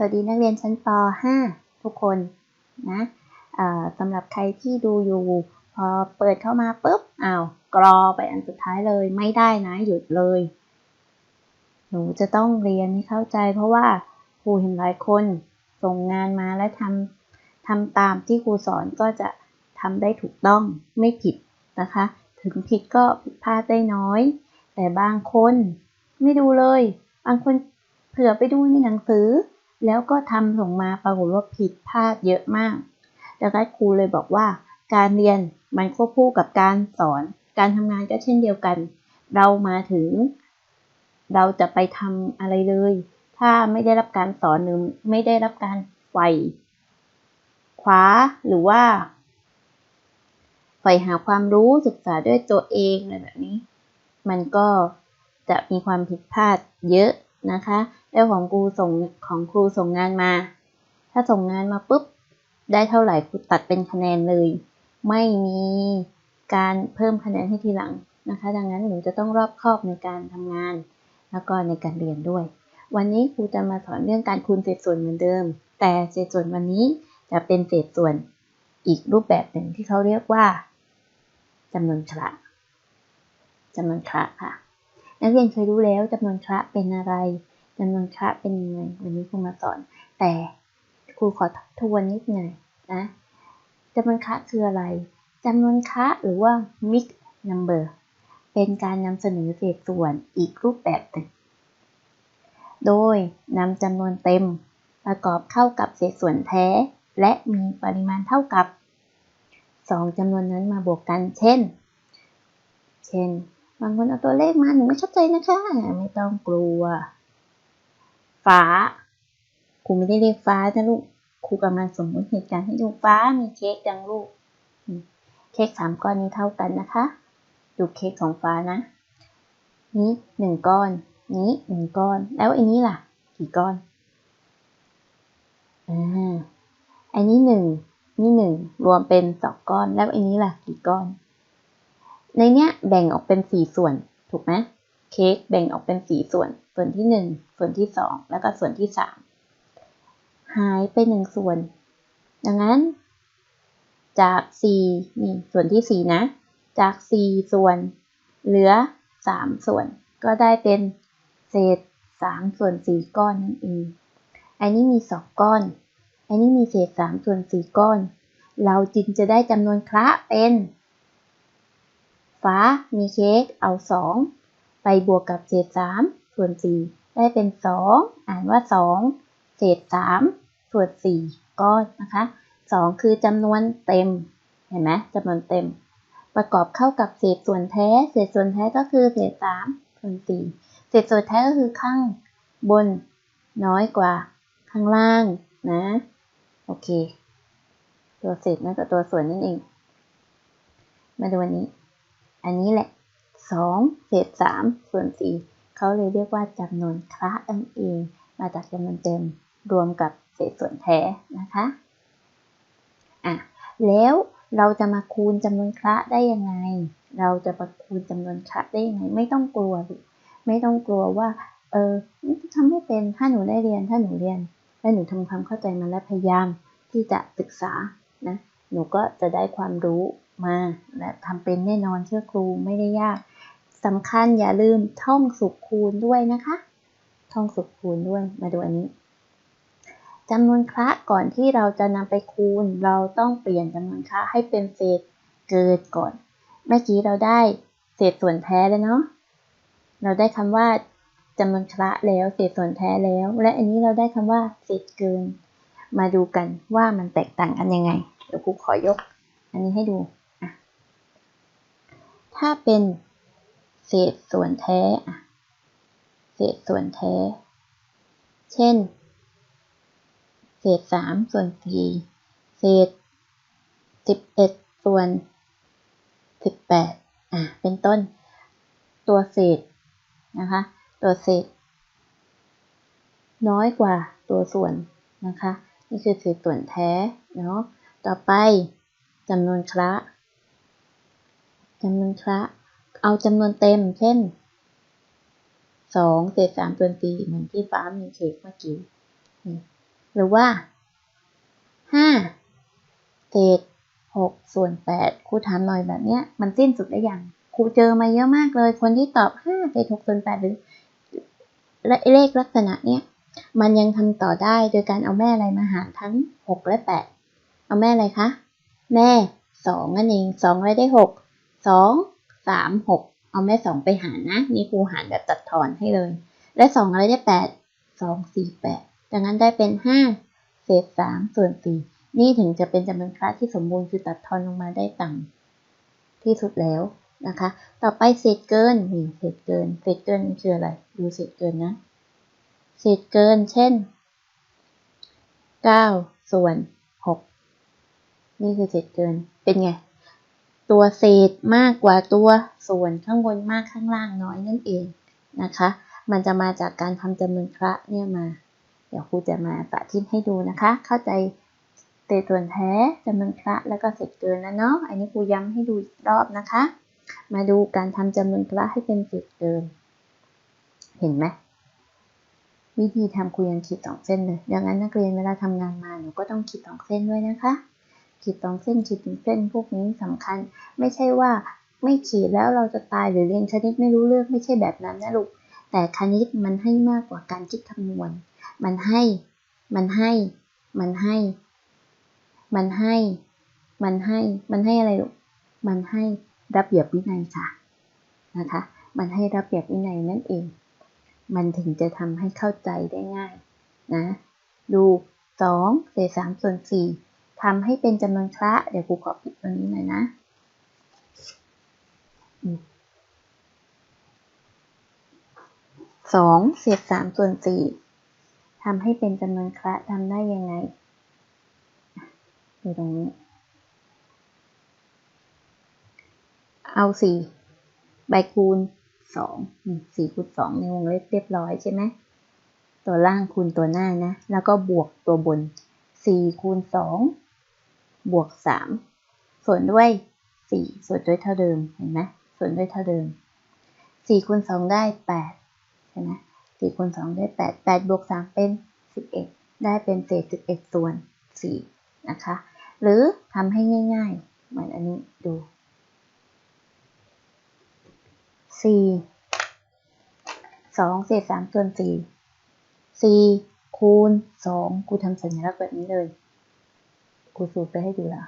สวัสดีนักเรียนชั้นป .5 ทุกคนนะสำหรับใครที่ดูอยู่ พอเปิดเข้ามาปุ๊บอ้าวกรอไปอันสุดท้ายเลยไม่ได้นะหยุดเลย หนูจะต้องเรียนให้เข้าใจ เพราะว่าครูเห็นหลายคนส่งงานมาและทำทำตามที่ครูสอนก็จะทำได้ถูกต้องไม่ผิดนะคะ ถึงผิดก็ผิดพลาดได้น้อย แต่บางคนไม่ดูเลย บางคนเผื่อไปดูในหนังสือ แล้วก็ทำส่งมาปรากฏว่าผิดพลาดเยอะมาก ดังนั้นครูเลยบอกว่า การเรียนมันควบคู่กับการสอน การทำงานก็เช่นเดียวกัน เรามาถึง เราจะไปทำอะไรเลย ถ้าไม่ได้รับการสอนหรือไม่ได้รับการไฟขวาหรือว่าใฝ่หาความรู้ศึกษาด้วยตัวเองอะไรแบบนี้ มันก็จะมีความผิดพลาดเยอะนะคะ แล้วของครูส่งของครูส่งงานมา ถ้าส่งงานมาปุ๊บ ได้เท่าไหร่ครูตัดเป็นคะแนนเลย ไม่มีการเพิ่มคะแนนให้ทีหลังนะคะ ดังนั้นหนูจะต้องรอบคอบในการทำงาน แล้วก็ในการเรียนด้วย วันนี้ครูจะมาสอนเรื่องการคูณเศษส่วนเหมือนเดิม แต่เศษส่วนวันนี้จะเป็นเศษส่วนอีกรูปแบบหนึ่งที่เขาเรียกว่าจำนวนคระจำนวนคระค่ะ นักเรียนเคยรู้แล้วจำนวนคระเป็นอะไร จำนวนคะเป็นยังไงวันนี้ครูมาสอน แต่ครูขอทวนนิดหน่อยนะจำนวนคะคืออะไรจำนวนคะหรือว่า mixed number เป็นการนำเสนอเศษส่วนอีกรูปแบบหนึ่งโดยนำจำนวนเต็มประกอบเข้ากับเศษส่วนแท้ และมีปริมาณเท่ากับ 2จำนวนนั้นมาบวกกัน เช่น เช่น บางคนเอาตัวเลขมาหนูไม่เข้าใจนะคะ ไม่ต้องกลัว ฟ้าครูไม่ได้เรียกฟ้านะลูกครูกำลังสมมติเหตุการณ์ให้ดูฟ้ามีเค้กดังลูกเค้กสามก้อนนี้เท่ากันนะคะ ดูเค้กของฟ้านะ นี้หนึ่งก้อน นี้หนึ่งก้อน แล้วอันนี้ล่ะ กี่ก้อนอ่าอันนี้หนึ่งนี่หนึ่งรวมเป็นสองก้อน แล้วอันนี้ล่ะกี่ก้อน ในเนี้ยแบ่งออกเป็นสี่ส่วนถูกไหม เค้กแบ่งออกเป็นสี่ส่วน ส่วนที่หนึ่งส่วนที่สองแล้วก็ส่วนที่สามหายไปหนึ่งส่วน ดังนั้นจากสี่นี่ ส่วนที่สี่นะ จากสี่ส่วน เหลือสามส่วน ก็ได้เป็นเศษสามส่วนสี่ก้อนนั่นเอง อันนี้มีสองก้อน อันนี้มีเศษสามส่วนสี่ก้อน เราจึงจะได้จำนวนคระเป็น ฟ้ามีเค้กเอาสอง บวกกับเศษ3ส่วน4ได้เป็น2อ่านว่า2เศษ3ส่วน4ก้อนนะคะ2คือจำนวนเต็มเห็นไหมจำนวนเต็ม ประกอบเข้ากับเศษส่วนแท้ เศษส่วนแท้ก็คือเศษ3ส่วน4เศษส่วนแท้ก็คือข้างบนน้อยกว่าข้างล่างนะโอเค ตัวเศษนั่นก็ตัวส่วนนั่นเอง มาดูวันนี้ อันนี้แหละ 2 เศษ 3 ส่วน 4 เขาเลยเรียกว่าจำนวนคละนั่นเอง มาจากจำนวนเต็มรวมกับเศษส่วนแท้นะคะอะแล้วเราจะมาคูณจำนวนคละได้ยังไง เราจะมาคูณจำนวนคละได้ยังไง ไม่ต้องกลัวไม่ต้องกลัวว่า เออทำไม่เป็นถ้าหนูได้เรียนถ้าหนูเรียนและหนูทำความเข้าใจมาและพยายามที่จะศึกษานะหนูก็จะได้ความรู้มาและทำเป็นแน่นอนเชื่อครูไม่ได้ยาก สำคัญอย่าลืมท่องสุขคูณด้วยนะคะ ท่องสุขคูณด้วยมาดูอันนี้จำนวนคระก่อนที่เราจะนำไปคูณ เราต้องเปลี่ยนจำนวนคระให้เป็นเศษเกิดก่อน เมื่อกี้เราได้เศษส่วนแท้แล้วเนาะเราได้คำว่าจำนวนคระแล้วเศษส่วนแท้แล้ว และอันนี้เราได้คำว่าเศษเกิน มาดูกันว่ามันแตกต่างกันยังไงเดี๋ยวครูขอยก อันนี้ให้ดู ถ้าเป็น เศษส่วนแท้เศษส่วนแท้ เช่น เศษสามส่วนสี่เศษสิบเอ็ดส่วนสิบแปดอะเป็นต้น ตัวเศษนะคะ ตัวเศษ น้อยกว่าตัวส่วนนะคะ นี่คือเศษส่วนแท้เนาะต่อไปจำนวนคระจำนวนคระ เอาจำนวนเต็ม เช่นสองเศษสามส่วนสี่เหมือนที่ฟ้ามีเค้กเมื่อกี้ หรือว่าห้าเศษหกส่วนแปดครูถามหน่อยแบบเนี้ย มันสิ้นสุดได้ยังครูเจอมาเยอะมากเลย คนที่ตอบห้าเศษหกส่วนแปดหรือเลขลักษณะเนี้ย มันยังทำต่อได้โดยการเอาแม่อะไรมาหารทั้งหกและแปดเอาแม่อะไรคะ แม่สองนั่นเองสองอะไรได้หก สามหกเอาแม่สองไปหารนะ นี่ครูหารแบบตัดทอนให้เลยและสองอะไรได้แปดสองสี่แปดดังนั้นได้เป็นห้าเศษสามส่วนสี่นี่ถึงจะเป็นจำนวนคละที่สมบูรณ์คือตัดทอนลงมาได้ต่ำที่สุดแล้วนะคะ ต่อไปเศษเกินนี่เศษเกิน เศษเกินคืออะไร ดูเศษเกินนะ เศษเกิน เช่นเก้าส่วนหกนี่คือเศษเกิน เป็นไง ตัวเศษมากกว่าตัวส่วนข้างบนมากข้างล่างน้อยนั่นเองนะคะ มันจะมาจากการทำจำนวนคละเนี่ยมา เดี๋ยวครูจะมาสาธิตให้ดูนะคะ เข้าใจเศษส่วนแท้จำนวนคละแล้วก็เศษเกินแล้วเนาะ อันนี้ครูย้ำให้ดูอีกรอบนะคะ มาดูการทำจำนวนคละให้เป็นเศษเกิน เห็นไหมวิธีทำครูยังขีดสองเส้นเลย ดังนั้นนักเรียนเวลาทำงานมาหนูก็ต้องขีดสองเส้นด้วยนะคะ ขีดสองเส้นขีดถึงเส้นพวกนี้สำคัญ ไม่ใช่ว่าไม่ขีดแล้วเราจะตายหรือเรียนคณิตไม่รู้เรื่องไม่ใช่แบบนั้นนะลูกแต่คณิตมันให้มากกว่าการคิดคำนวณ มันให้ มันให้ มันให้ มันให้ มันให้ มันให้อะไรลูก มันให้ระเบียบวินัยค่ะ นะคะ มันให้ระเบียบวินัยนั่นเอง มันถึงจะทำให้เข้าใจได้ง่ายนะ ดูสองเศษสามส่วนสี่ ทำให้เป็นจำนวนคละเดี๋ยวครูขอปิดตรงนี้หน่อยนะสองเศษสามส่วนสี่ทำให้เป็นจำนวนคละทำได้ยังไงดูตรงนี้ เอาสี่ใบคูณสองสี่คูณสองในวงเล็บเรียบร้อยใช่ไหมตัวล่างคูณตัวหน้านะ แล้วก็บวกตัวบนสี่คูณสอง บวกสามส่วนด้วยสี่ส่วนด้วยเท่าเดิมเห็นไหมส่วนด้วยเท่าเดิมสี่คูณสองได้แปดใช่ไหมสี่คูณสองได้แปดแปดบวกสามเป็นสิบเอ็ดได้เป็นเศษสิบเอ็ดส่วนสี่นะคะ หรือทำให้ง่ายๆเหมือนอันนี้ดูสี่สองเศษสามส่วนสี่สี่คูณสองกูทำสัญลักษณ์แบบนี้เลย กูสูตรไปให้ดูละ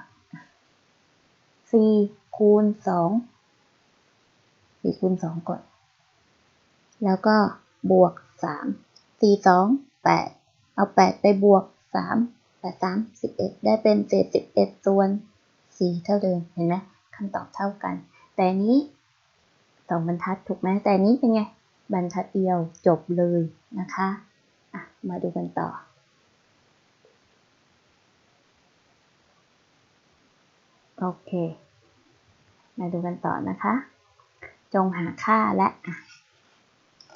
สี่คูณสองสี่คูณสองก่อน แล้วก็บวกสามสี่สองแปดเอาแปดไปบวกสามแปดสามสิบเอ็ดได้เป็นเศษสิบเอ็ดส่วนสี่เท่าเดิมเห็นไหมคำตอบเท่ากัน แต่นี้สองบรรทัดถูกไหมแต่นี้เป็นไงบรรทัดเดียวจบเลยนะคะ อะ มาดูกันต่อ โอเค มาดูกันต่อนะคะ จงหาค่าและ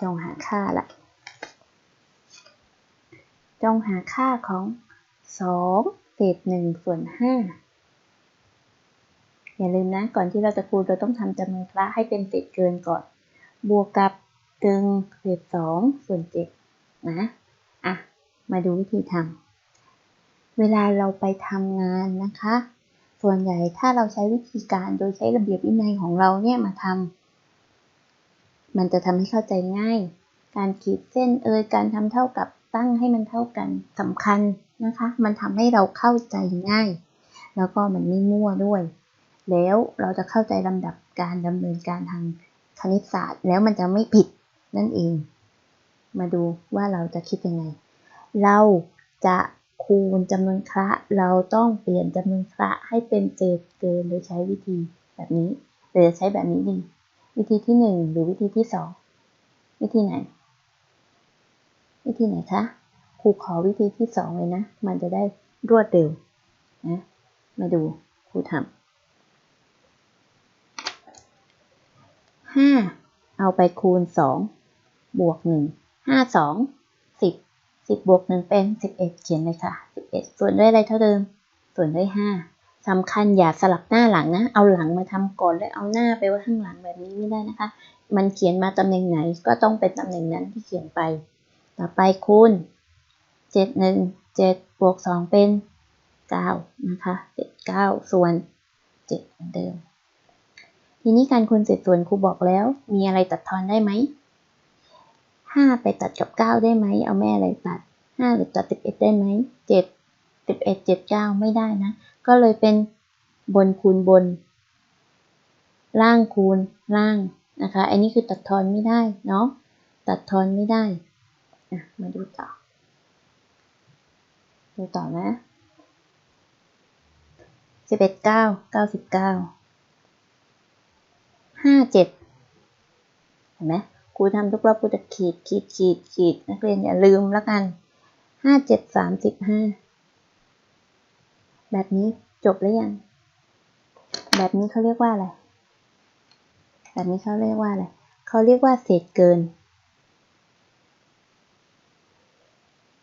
จงหาค่าละ จงหาค่าของสองเศษหนึ่งส่วนห้าอย่าลืมนะ ก่อนที่เราจะคูณเราต้องทำจำนวนคละให้เป็นเศษเกินก่อน บวกกับตึงเศษสองส่วนเจ็ดนะอะ มาดูวิธีทำเวลาเราไปทำงานนะคะ ส่วนใหญ่ถ้าเราใช้วิธีการโดยใช้ระเบียบวินัยของเราเนี่ยมาทำมันจะทำให้เข้าใจง่าย การขีดเส้นเอยการทำเท่ากับตั้งให้มันเท่ากันสำคัญนะคะ มันทำให้เราเข้าใจง่าย แล้วก็มันไม่มั่วด้วย แล้วเราจะเข้าใจลำดับการดำเนินการทางคณิตศาสตร์ แล้วมันจะไม่ผิดนั่นเอง มาดูว่าเราจะคิดยังไง เราจะ คูณจำนวนคละเราต้องเปลี่ยนจำนวนคละให้เป็นเศษเกินโดยใช้วิธีแบบนี้หรือใช้แบบนี้ดี วิธีที่หนึ่งหรือวิธีที่สองวิธีไหน วิธีไหนคะครูขอวิธีที่สองเลยนะ มันจะได้รวดเร็วนะมาดูครูทำห้าเอาไปคูณสองบวกหนึ่งห้าสองสิบบวกหนึ่งเป็นสิบเอ็ดเขียนเลยค่ะสิบเอ็ดส่วนด้วยอะไรเท่าเดิม ส่วนด้วยห้าสำคัญอย่าสลับหน้าหลังนะ เอาหลังมาทำก่อนแล้วเอาหน้าไปไว้ข้างหลังแบบนี้ไม่ได้นะคะ มันเขียนมาตำแหน่งไหนก็ต้องเป็นตำแหน่งนั้นที่เขียนไป ต่อไปคูณเจ็ดหนึ่งเจ็ดบวกสองเป็นเก้านะคะเจ็ดเก้าส่วนเจ็ดเหมือนเดิม ทีนี้การคูณเศษส่วนครูบอกแล้ว มีอะไรตัดทอนได้ไหม ห้าไปตัดกับเก้าได้ไหม เอาแม่อะไรตัดห้าหรือตัดสิบเอ็ดได้ไหมเจ็ดสิบเอ็ดเจ็ดเก้าไม่ได้นะ ก็เลยเป็นบนคูณบน ล่างคูณล่างนะคะ อันนี้คือตัดทอนไม่ได้เนาะ ตัดทอนไม่ได้ มาดูต่อ ดูต่อนะสิบเอ็ดเก้าเก้าสิบเก้าห้าเจ็ดเห็นไหม ครูทำทุกรอบครูจะขีดขีดขีดขีดนักเรียนอย่าลืมแล้วกันห้าเจ็ดสามสิบห้าแบบนี้จบหรือยัง แบบนี้เขาเรียกว่าอะไร แบบนี้เขาเรียกว่าอะไรเขาเรียกว่าเศษเกิน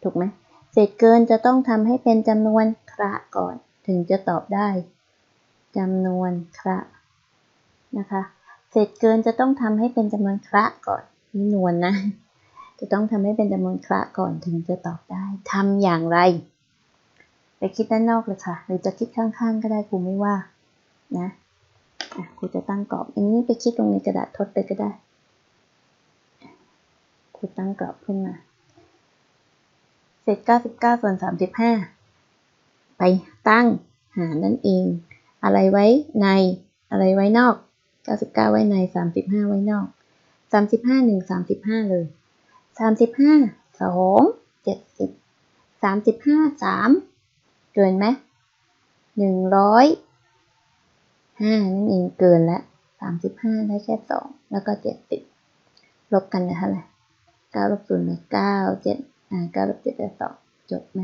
ถูกไหมเศษเกินจะต้องทำให้เป็นจำนวนคระก่อน ถึงจะตอบได้จำนวนคระนะคะ เศษเกินจะต้องทำให้เป็นจำนวนคระก่อนนี่นวลนนะ จะต้องทำให้เป็นจำนวนคระก่อนถึงจะตอบได้ทำอย่างไร ไปคิดด้านนอกเลยค่ะ หรือจะคิดข้างๆ ก็ได้ครูไม่ว่า นะครูจะตั้งกรอบอันนี้ไปคิดตรงในกระดาษทดไปก็ได้ครูตั้งกรอบขึ้นมา เศษ 99 ส่วน 35 ไปตั้งหารนั่นเอง อะไรไว้ในอะไรไว้นอก 99 ไว้ใน 35 ไว้นอก 35 1 35 เลย 35 2 70 35 3 เกินไหม100 5นั่นเองเกินล้ว35 ได้แค่ 2 แล้วก็ 70 ลบกันได้เท่าไหร่9ลบ0เหลือ9 7อ่าเก้าลบ7เจ็ดได้สองจบไหม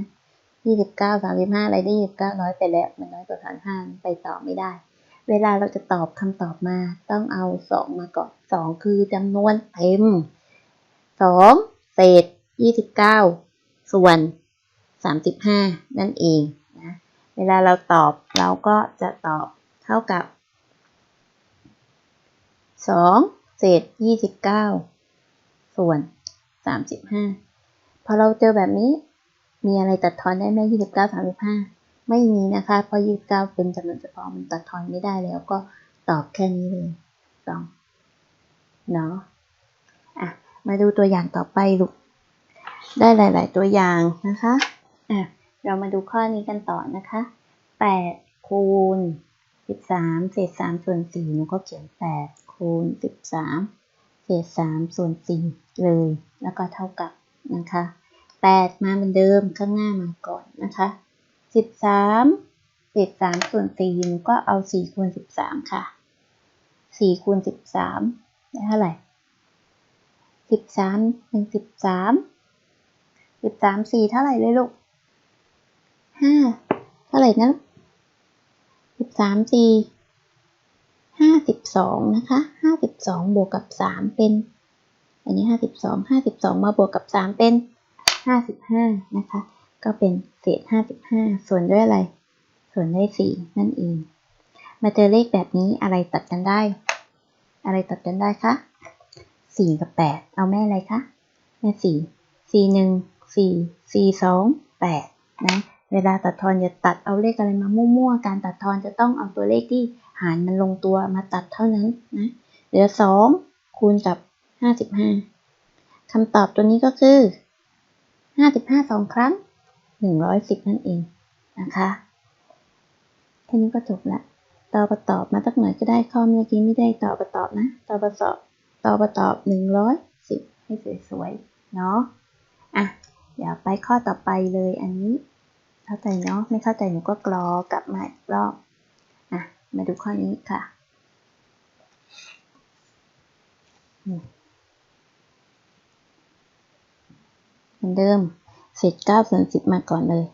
ยี่สิบเก้าสามสิบห้าอะไรได้ยี่สิบเก้อยไปแล้ว มันน้อยกว่าสามห้าไปต่อไม่ได้ เวลาเราจะตอบคำตอบมา ต้องเอาสองมาก่อนสองคือจำนวนเต็มสองเศษยี่สิบเก้าส่วนสามสิบห้านั่นเองนะเวลาเราตอบเราก็จะตอบเท่ากับสองเศษยี่สิบเก้าส่วนสามสิบห้าพอเราเจอแบบนี้มีอะไรตัดทอนได้ไหมยี่สิบเก้าสามสิบห้า ไม่มีนะคะ เพราะยี่สิบเก้าเป็นจำนวนเฉพาะมันตัดทอนไม่ได้แล้วก็ตอบแค่นี้เลยสองเนาะอะมาดูตัวอย่างต่อไปลูกได้หลาย ๆ ตัวอย่างนะคะอะเรามาดูข้อนี้กันต่อนะคะแปดคูณสิบสามเศษสามส่วนสี่หนูก็เขียนแปดคูณสิบสามเศษสามส่วนสี่เลย แล้วก็เท่ากับนะคะแปดมาเหมือนเดิมข้างหน้ามาก่อนนะคะ สิบสามเศษสามส่วนสี่หนูก็เอาสี่คูณสิบสามค่ะสี่คูณสิบสามได้เท่าไหร่สิบสามเป็นสิบสามสิบสามสี่เท่าไหร่เลยลูกห้าเท่าไหร่นะสิบสามสี่ห้าสิบสองนะคะห้าสิบสองบวกกับสามเป็น อันนี้ห้าสิบสองห้าสิบสองมาบวกกับสามเป็นห้าสิบห้านะคะ ก็เป็นเศษห้าสิบห้าส่วนด้วยอะไร ส่วนด้วยสี่นั่นเอง มาเจอเลขแบบนี้อะไรตัดกันได้ อะไรตัดกันได้คะสี่กับแปดเอาแม่อะไรคะ แม่สี่สี่หนึ่งสี่สี่สองแปดนะ เวลาตัดทอนอย่าตัดเอาเลขอะไรมามั่วๆ การตัดทอนจะต้องเอาตัวเลขที่หารมันลงตัวมาตัดเท่านั้นนะ เหลือสองคูณกับห้าสิบห้าคำตอบตัวนี้ก็คือห้าสิบห้าสองครั้ง หนึ่งร้อยสิบนั่นเองนะคะแค่นี้ก็จบละต่อประตอบมาสักหน่อยก็ได้ข้อเมื่อกี้ไม่ได้ต่อประตอบนะ ต่อประตอบต่อประตอบหนึ่งร้อยสิบให้สวยๆเนาะอะเดี๋ยวไปข้อต่อไปเลยอันนี้ เข้าใจเนาะไม่เข้าใจหนูก็กรอกลับมาอีกรอบอะมาดูข้อนี้ค่ะเหมือนเดิม เศษเก้าส่วนสิบมาก่อนเลย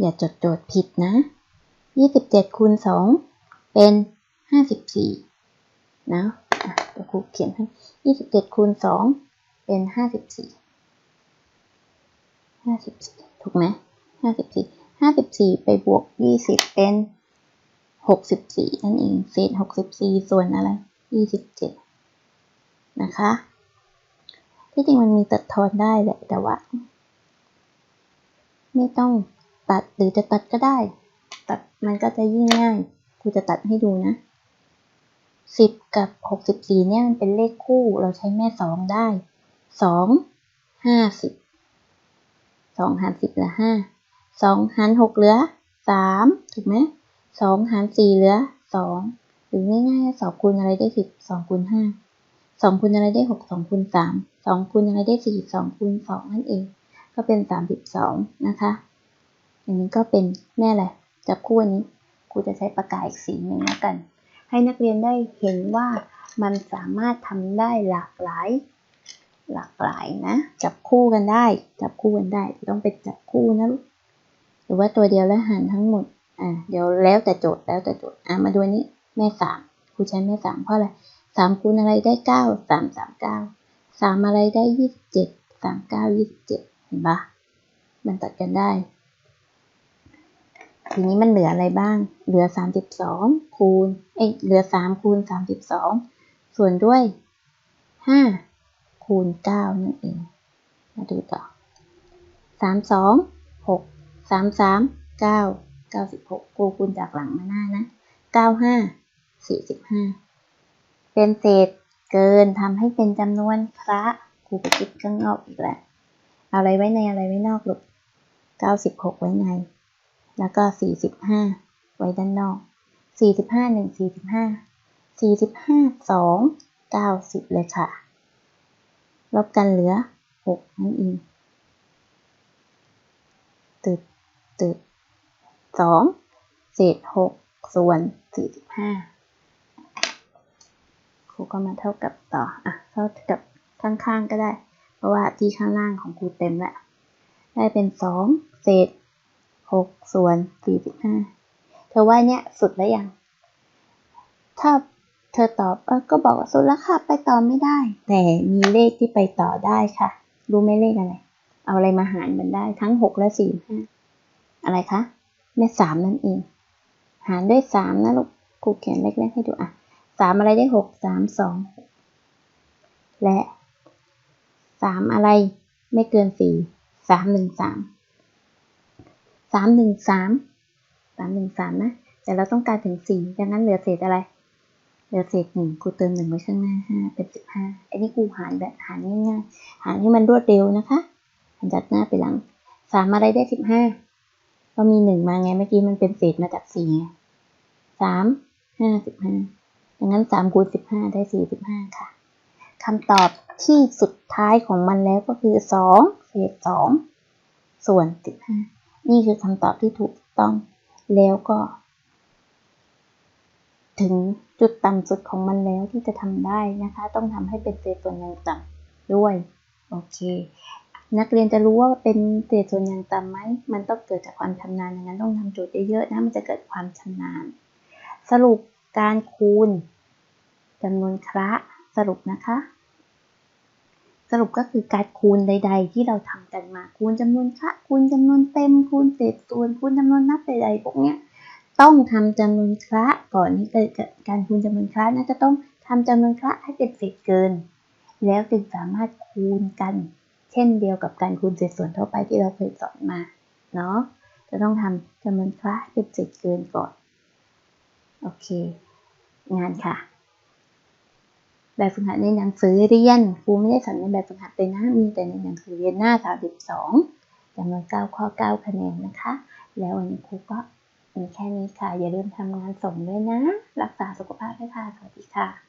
อย่าจดโจทย์ผิดนะ ยี่สิบเจ็ดคูณสองเป็นห้าสิบสี่นะอะเดี๋ยวครูเขียนให้ยี่สิบเจ็ดคูณสองเป็นห้าสิบสี่ห้าสิบสี่ถูกไหมห้าสิบสี่ห้าสิบสี่ไปบวกยี่สิบเป็นหกสิบสี่นั่นเอง เศษหกสิบสี่ส่วนอะไรยี่สิบเจ็ดนะคะ ที่จริงมันมีตัดทอนได้แหละ แต่ว่า ไม่ต้องตัดหรือจะตัดก็ได้ ตัดมันก็จะยิ่งง่ายครูจะตัดให้ดูนะสิบกับหกสิบสี่เนี่ยมันเป็นเลขคู่ เราใช้แม่สองได้สองห้าสิบสองหารสิบเหลือห้าสองหารหกเหลือสามถูกไหมสองหารสี่เหลือสองหรือง่ายๆสองคูณอะไรได้สิบสองคูณห้า สองคูณอะไรได้หกสองคูณสามสองคูณอะไรได้สี่สองคูณสองนั่นเอง ก็เป็นสามสิบสองนะคะอันนี้ก็เป็นแม่อะไรจับคู่อันนี้ครูจะใช้ปากกาอีกสีหนึ่งแล้วกัน ให้นักเรียนได้เห็นว่ามันสามารถทำได้หลากหลาย หลากหลายนะ จับคู่กันได้ จับคู่กันได้ต้องเป็นจับคู่นะลูกหรือว่าตัวเดียวแล้วหารทั้งหมดอ่าเดี๋ยวแล้วแต่โจทย์แล้วแต่โจทย์อ่ามาดูนี้แม่สามครูใช้แม่สามเพราะอะไร สามคูณอะไรได้เก้าสามสามเก้าสามอะไรได้ยี่สิบเจ็ดสามเก้ายี่สิบเจ็ดเห็นปะมันตัดกันได้ ทีนี้มันเหลืออะไรบ้าง เหลือสามสิบสองคูณ เอ้ยเหลือสามคูณสามสิบสองส่วนด้วยห้าคูณเก้านั่นเอง มาดูต่อสามสองหกสามสามเก้าเก้าสิบหกกูคูณจากหลังมาหน้านะเก้าห้าสี่สิบห้า เป็นเศษเกินทำให้เป็นจำนวนพระครูไปคิดข้างนอกอีกแล้วเอาอะไรไว้ในอะไรไว้นอกลูกเก้าสิบหกไว้ใน แล้วก็สี่สิบห้าไว้ด้านนอกสี่สิบห้าหนึ่งสี่สิบห้าสี่สิบห้าสองเก้าสิบเลยค่ะ ลบกันเหลือหกนั่นเองตึดตึดสองเศษหกส่วนสี่สิบห้า รูก็มาเท่ากับต่อ อะ เท่ากับข้างๆก็ได้ เพราะว่าที่ข้างล่างของครูเต็มแล้ว ได้เป็นสองเศษหกส่วนสี่สิบห้าเธอว่าเนี่ยสุดแล้วยัง ถ้าเธอตอบอก็บอกว่าสุดแล้วค่ะ ไปต่อไม่ได้ แต่มีเลขที่ไปต่อได้ค่ะ รู้ไหมเลขอะไร เอาอะไรมาหารมันได้ทั้งหกและสี่ห้าอะไรคะแม่สามนั่นเอง หารด้วยสามนะลูก ครูเขียนเล็กๆให้ดูอะ สามอะไรได้หกสามสองและสามอะไรไม่เกินสี่สามหนึ่งสามสามหนึ่งสามสามหนึ่งสามนะ แต่เราต้องการถึงสี่ดังนั้นเหลือเศษอะไร เหลือเศษหนึ่งครูเติมหนึ่งไว้ข้างหน้าห้าเป็นสิบห้าอันนี้ครูหารแบบหารง่ายๆหารให้มันรวดเร็วนะคะหันจากหน้าไปหลังสามอะไรได้สิบห้าก็มีหนึ่งมาไงเมื่อกี้มันเป็นเศษมาจากสี่ไงสามห้าสิบห้า ดังนั้นสามคูณสิบห้าได้สี่สิบห้าค่ะคำตอบที่สุดท้ายของมันแล้วก็คือสองเศษสองส่วนสิบห้านี่คือคำตอบที่ถูกต้อง แล้วก็ ถึงจุดต่ำสุดของมันแล้วที่จะทำได้นะคะ ต้องทำให้เป็นเศษส่วนอย่างต่ำด้วย โอเคนักเรียนจะรู้ว่าเป็นเศษส่วนอย่างต่ำไหม มันต้องเกิดจากความชำนาญอย่างนั้นต้องทำโจทย์เยอะๆนะ มันจะเกิดความชำนาญ สรุป การคูณจำนวนคระสรุปนะคะ สรุปก็คือการคูณใด ๆ ที่เราทำกันมาคูณจำนวนคระคูณจำนวนเต็มคูณเศษส่วนคูณจำนวนนับใดๆพวกเนี้ยต้องทำจำนวนคระก่อนที่เกิดการคูณจำนวนคระนะจะต้องทำจำนวนคระให้เป็นเศษเกิน แล้วจึงสามารถคูณกัน เช่นเดียวกับการคูณเศษส่วนทั่วไปที่เราเคยสอนมาเนาะจะต้องทำจำนวนคระให้เป็นเศษเกินก่อน โอเค งานค่ะ แบบฝึกหัดในหนังสือเรียนครูไม่ได้สอนในแบบฝึกหัดเลยนะ มีแต่ในหนังสือเรียนหน้า 32จำนวน9ข้อ9คะแนนนะคะ แล้ววันนี้ครูก็มีแค่นี้ค่ะ อย่าลืมทำงานส่งด้วยนะ รักษาสุขภาพด้วยค่ะ สวัสดีค่ะ